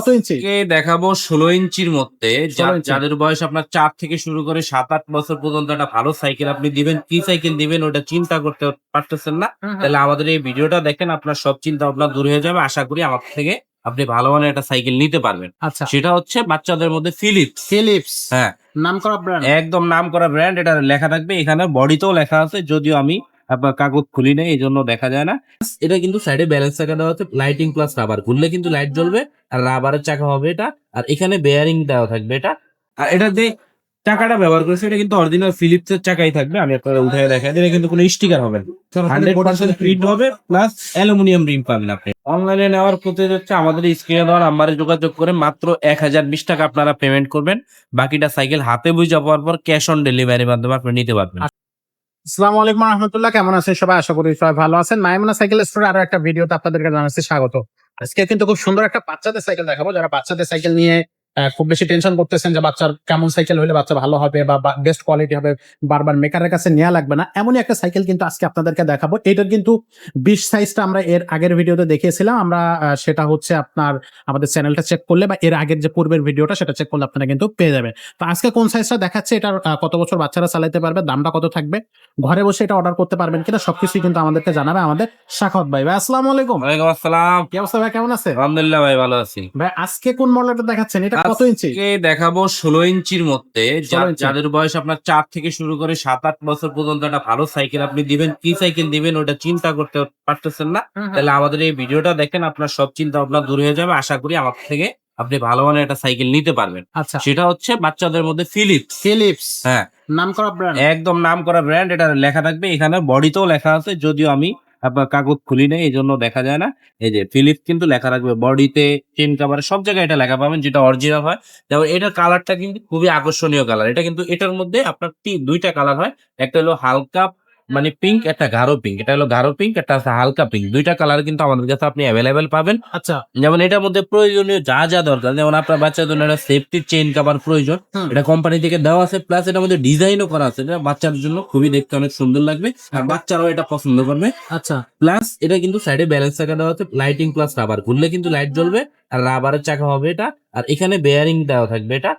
কত ইঞ্চি? দেখাবো ষোলো ইঞ্চির মধ্যে যা- 16 ইঞ্চি। যাদের বয়স আপনার চার থেকে শুরু করে সাত আট বছর পর্যন্ত একটা ভালো সাইকেল আপনি দিবেন কি সাইকেল দিবেন ওটা চিন্তা করতে পারতেছেন না। তাহলে আমাদের এই ভিডিওটা দেখেন আপনার সব চিন্তা ভাবনা দূর হয়ে যাবে। আশা করি আমার থেকে আপনি ভালো মানের একটা সাইকেল নিতে পারবেন। আচ্ছা। সেটা হচ্ছে বাচ্চাদের মধ্যে ফিলিপস ফিলিপস হ্যাঁ। নাম করা ব্র্যান্ড একদম নাম করা ব্র্যান্ড এটা লেখা থাকবে। এখানে বডিতেও লেখা আছে যদিও আমি আপনার কাগজ খুলি নেই এই জন্য দেখা যায় না। এটা কিন্তু সাইডে ব্যালেন্স চাকা দেওয়া হচ্ছে লাইটিং প্লাস রাবার ঘুরলে কিন্তু লাইট জ্বলবে আর রাবারের চাকা হবে এটা আর এখানে বেয়ারিং দেওয়া থাকবে এটা। আর এটা যে চাকাটা ব্যবহার করেছে এটা কিন্তু অরিজিনাল ফিলিপস এর চাকাই থাকবে আমি আপনারা উঠে দেখাই এটা কিন্তু কোনো স্টিকার হবে না। হান্ড্রেড পার্সেন্ট ফিট হবে প্লাস অ্যালুমিনিয়াম রিম পাবেন আপনি। অনলাইনে নেওয়ার প্রতি হচ্ছে আমাদের স্ক্রিনে দেওয়ার নাম্বারে যোগাযোগ করে মাত্র এক হাজার বিশ টাকা আপনারা পেমেন্ট করবেন। বাকিটা সাইকেল হাতে বুঝে পাওয়ার পর ক্যাশ অন ডেলিভারির মাধ্যমে আপনি নিতে পারবেন। আসসালামু আলাইকুম রহমতুল্লাহ, কেমন আছেন সবাই? আশা করি সবাই ভালো আছেন। মাইমনা সাইকেল স্টোরে আরও একটা ভিডিওতে আপনাদেরকে জানাচ্ছি স্বাগত। আজকে কিন্তু খুব সুন্দর একটা বাচ্চাদের সাইকেল দেখাবো। যারা বাচ্চাদের সাইকেল নিয়ে খুব বেশি টেনশন করতেছেন যে বাচ্চার কেমন সাইকেল হলে বাচ্চা ভালো হবে বা বেস্ট কোয়ালিটি হবে বারবার মেকারের কাছে নেওয়া লাগবে না। এমনই একটা সাইকেল কিন্তু আজকে আপনাদেরকে দেখাবো। এটার কিন্তু বিশ সাইজটা আমরা এর আগের ভিডিওতে দেখিয়েছিলাম। আমরা সেটা হচ্ছে আপনার আমাদের চ্যানেলটা চেক করলে বা এর আগের যে পূর্বের ভিডিওটা সেটা চেক করলে আপনারা কিন্তু পেয়ে যাবেন। তো আজকে কোন সাইজটা দেখাচ্ছে এটার কত বছর বাচ্চারা চালাতে পারবে দামটা কত থাকবে ঘরে বসে এটা অর্ডার করতে পারবেন কিনা সবকিছুই কিন্তু আমাদেরকে জানাবে আমাদের শাখাত ভাই। ভাই আসসালামু আলাইকুম। ওয়ালাইকুম আসসালাম। কি অবস্থা ভাই কেমন আছে আলহামদুলিল্লাহ ভাই ভালো আছি। ভাই আজকে কোন মডেলটা দেখাচ্ছেন? এটা কত ইঞ্চি? দেখাবো ষোলো ইঞ্চির মধ্যে যা- 16 ইঞ্চি। যাদের বয়স আপনার চার থেকে শুরু করে সাত আট বছর পর্যন্ত একটা ভালো সাইকেল আপনি দিবেন কি সাইকেল দিবেন ওটা চিন্তা করতে পারতেছেন না। তাহলে আমাদের এই ভিডিওটা দেখেন আপনার সব চিন্তা ভাবনা দূর হয়ে যাবে। আশা করি আমার থেকে আপনি ভালো মানের একটা সাইকেল নিতে পারবেন। আচ্ছা। সেটা হচ্ছে বাচ্চাদের মধ্যে ফিলিপস ফিলিপস হ্যাঁ। নাম করা ব্র্যান্ড একদম নাম করা ব্র্যান্ড এটা লেখা থাকবে। এখানে বডিতেও লেখা আছে যদিও আমি কাগজ খুলি নেই এই জন্য দেখা যায় না। এই যে ফিলিপস কিন্তু লেখা রাখবে, বডিতে চেন কাভারে, সব জায়গায় এটা লেখা পাবেন, যেটা অরিজিনাল হয়। যেমন এটার কালারটা কিন্তু খুবই আকর্ষণীয় কালার এটা কিন্তু এটার মধ্যে আপনার দুইটা কালার হয়। একটা হলো হালকা মানে পিঙ্ক একটা গাঢ় পিঙ্ক এটা হলো গাঢ় পিঙ্ক একটা আছে হালকা পিঙ্ক দুইটা কালার কিন্তু আমাদের কাছে আপনি অ্যাভেলেবেল পাবেন। আচ্ছা। যেমন এটার মধ্যে প্রয়োজনীয় যা যা দরকার যেমন আপনার বাচ্চার জন্য একটা সেফটি চেইন কাভার প্রয়োজন। এটা কোম্পানি থেকে দেওয়া আছে প্লাস এটার মধ্যে ডিজাইনও করা আছে। এটা বাচ্চার জন্য খুবই দেখতে অনেক সুন্দর লাগবে আর বাচ্চারাও এটা পছন্দ করবে। আচ্ছা। প্লাস এটা কিন্তু সাইডে ব্যালেন্স চাকা দেওয়া আছে লাইটিং প্লাস রাবার ঘুরলে কিন্তু লাইট জ্বলবে আর রাবারের চাকা হবে এটা আর এখানে বেয়ারিং দেওয়া থাকবে এটা।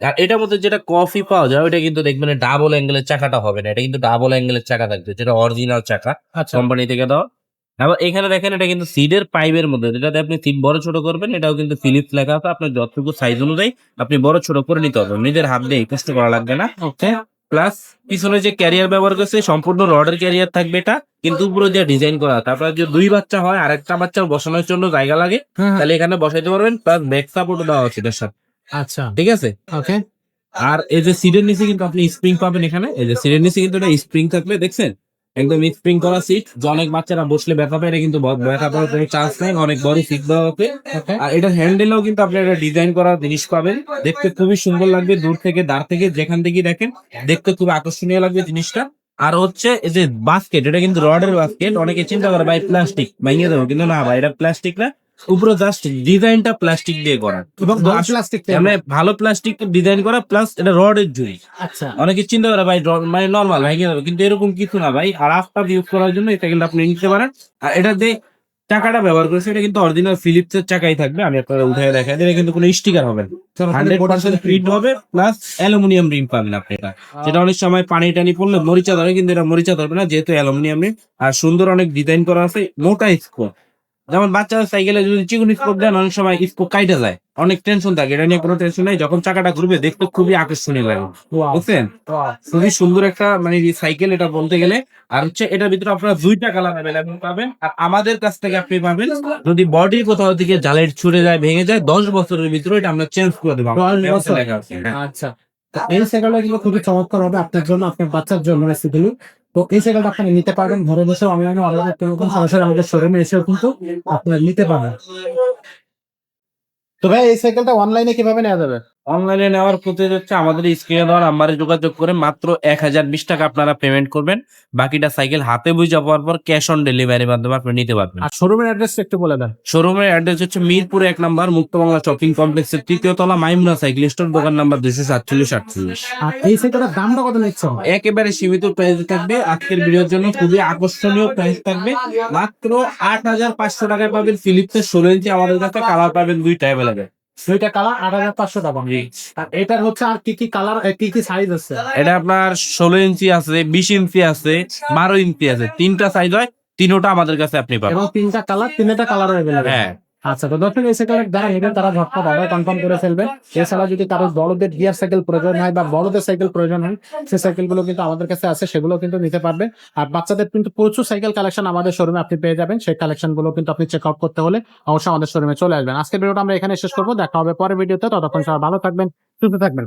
আর এটার মধ্যে যেটা কফি পাওয়া যায় ওইটা কিন্তু দেখবেন ডাবল অ্যাঙ্গেলের চাকাটা হবে না। এটা কিন্তু ডাবল অ্যাঙ্গেলের চাকা থাকবে যেটা অরিজিনাল চাকা আচ্ছা। কোম্পানি থেকে দেওয়া। আবার এখানে দেখেন এটা কিন্তু সিডের পাইপের মধ্যে যেটাতে আপনি সিট বড় ছোট করবেন এটাও কিন্তু ফিলিপস লেখা আছে। আপনার যতটুকু সাইজ অনুযায়ী আপনি বড় ছোট করে নিতে হবে নিজের হাত দিয়ে কষ্ট করা লাগবে না। ওকে প্লাস পিছনে যে ক্যারিয়ার ব্যবহার করছে সম্পূর্ণ রডের ক্যারিয়ার থাকবে এটা কিন্তু উপরে যে ডিজাইন করা তারপর যদি দুই বাচ্চা হয় আরেকটা বাচ্চা বসানোর জন্য জায়গা লাগে তাহলে এখানে বসাইতে পারবেন প্লাস ব্যাক সাপোর্টও দেওয়া আছে এটার সাথে। আচ্ছা। ঠিক আছে? ওকে আর এই যে সিটের নিচে কিন্তু আপনি স্প্রিং পাবেন এখানে। এই যে সিটের নিচে কিন্তু এটা স্প্রিং থাকবে দেখছেন? একদম স্প্রিং করা সিট যে অনেক বাচ্চারা বসলে ব্যথা পায় কিন্তু ব্যথা পাওয়ার কোনো চান্স নেই অনেক বড় সিট দেওয়া হবে। আর এটা হ্যান্ডেলেও কিন্তু আপনি একটা ডিজাইন করা জিনিস পাবেন। দেখতে খুবই সুন্দর লাগবে দূর থেকে দাঁড় থেকে যেখান থেকে দেখেন। দেখতে খুব আকর্ষণীয় লাগবে জিনিসটা। আর হচ্ছে এই যে বাস্কেট এটা কিন্তু রডের বাস্কেট অনেকে চিন্তা করে ভাই প্লাস্টিক ভাঙিয়ে দেবো। কিন্তু না ভাই এটা প্লাস্টিক না। উপরে জাস্ট ডিজাইনটা প্লাস্টিক দিয়ে করা। এবং প্লাস্টিক মানে ভালো প্লাস্টিক ডিজাইন করা প্লাস এটা রডের জুড়ি। আচ্ছা। অনেকে চিন্তা করে ভাই মানে নর্মাল দেবো কিন্তু এরকম কিছু না ভাই। আর আফটার ইউজ করার জন্য এটা কিন্তু আপনি নিতে পারেন। আর এটা যে চাকাটা ব্যবহার করেছে এটা কিন্তু অরিজিনাল ফিলিপস এর চাকাই থাকবে। আমি আপনারা উঠে দেখাই এটা কিন্তু কোনো স্টিকার হবে না। হান্ড্রেড পার্সেন্ট ফিট হবে প্লাস অ্যালুমিনিয়াম রিম পাবেন আপনি এটা। যেটা অনেক সময় পানি টানি পড়লে মরিচা ধরে কিন্তু এটা মরিচা ধরবে না যেহেতু অ্যালুমিনিয়াম রিম আর সুন্দর অনেক ডিজাইন করা আছে মোটা স্কোপ যেমন বাচ্চাদের সাইকেলে যদি চিকুন স্কোপ দেন অনেক সময় স্কোপ কাইটা যায়। অনেক টেনশন থাকে এটা নিয়ে কোনো টেনশন নাই। যখন চাকাটা ঘুরবে দেখতে খুবই আকর্ষণীয় লাগে। বুঝছেন? খুবই সুন্দর একটা মানে সাইকেল এটা বলতে গেলে। আর হচ্ছে এটার ভিতরে আপনারা দুইটা কালার অ্যাভেলেবল পাবেন। আর আমাদের কাছ থেকে আপনি পাবেন যদি বডি কোথাও থেকে জালের ছুড়ে যায় ভেঙে যায় দশ বছরের ভিতরে এটা আমরা চেঞ্জ করে দেবো। হ্যাঁ। আচ্ছা। এই সাইকেলটা কিন্তু খুবই চমৎকার হবে আপনার জন্য আপনার বাচ্চার জন্য রেসিপিগুলো তো এই সাইকেলটা আপনি নিতে পারবেন। ঘরে বসেও আমি আমি অনলাইনে কোনো সরাসরি আমাদের শোরুমে এসেও কিন্তু আপনারা নিতে পারবেন। তো ভাই এই সাইকেলটা অনলাইনে কীভাবে নেওয়া যাবে? অনলাইনে নেওয়ার প্রতি হচ্ছে আমাদের স্ক্রিনে দেওয়ার নাম্বারে যোগাযোগ করে মাত্র এক হাজার বিশ টাকা আপনারা পেমেন্ট করবেন। বাকিটা সাইকেল হাতে বুঝে পাওয়ার পর ক্যাশ অন ডেলিভারির মাধ্যমে আপনি নিতে পারবেন। আর শোরুমের অ্যাড্রেস একটু বলে দেন। শোরুমের অ্যাড্রেস হচ্ছে মিরপুর এক নাম্বার মুক্তবাংলা শপিং কমপ্লেক্সের তৃতীয় তলা মাইমুনা সাইকেল স্টোর দোকান নাম্বার দুশো সাতচল্লিশ আটচল্লিশ। আর এই সাইকেলটার দামটা কত নিচ্ছে? একেবারে সীমিত প্রাইস থাকবে। আজকের ভিডিওর জন্য খুবই আকর্ষণীয় প্রাইস থাকবে। মাত্র আট হাজার পাঁচশো টাকায় পাবেন ফিলিপসের ষোলো ইঞ্চি আমাদের কাছে কালার পাবেন দুইটা অ্যাভেলেবেল দুইটা কালার আট হাজার পাঁচশো টাকা আর এটার হচ্ছে আর কি কি কালার কি কি সাইজ আছে? এটা আপনার ষোলো ইঞ্চি আছে বিশ ইঞ্চি আছে বারো ইঞ্চি আছে। তিনটা সাইজ হয় তিনটা আমাদের কাছে আপনি পাবেন। এবং তিনটা কালার তিনটা কালার অ্যাভেলেবল হ্যাঁ। আচ্ছা তো দর্শক এই সাইকেল যারা নেবেন তারা ঝটপট অর্ডার কনফার্ম করে ফেলবেন এছাড়া যদি কারও বড়দের গিয়ার সাইকেল প্রয়োজন হয় বা বড়দের সাইকেল প্রয়োজন হয় সেই সাইকেলগুলো কিন্তু আমাদের কাছে আছে, সেগুলো কিন্তু নিতে পারবেন আর বাচ্চাদের কিন্তু প্রচুর সাইকেল কালেকশন আমাদের শোরুমে আপনি পেয়ে যাবেন। সেই কালেকশনগুলো কিন্তু আপনি চেক আউট করতে হলে অবশ্যই আমাদের শোরুমে চলে আসবেন। আজকের ভিডিওটা আমরা এখানে শেষ করব। দেখা হবে পরের ভিডিওতে ততক্ষণ সবাই ভালো থাকবেন, সুস্থ থাকবেন।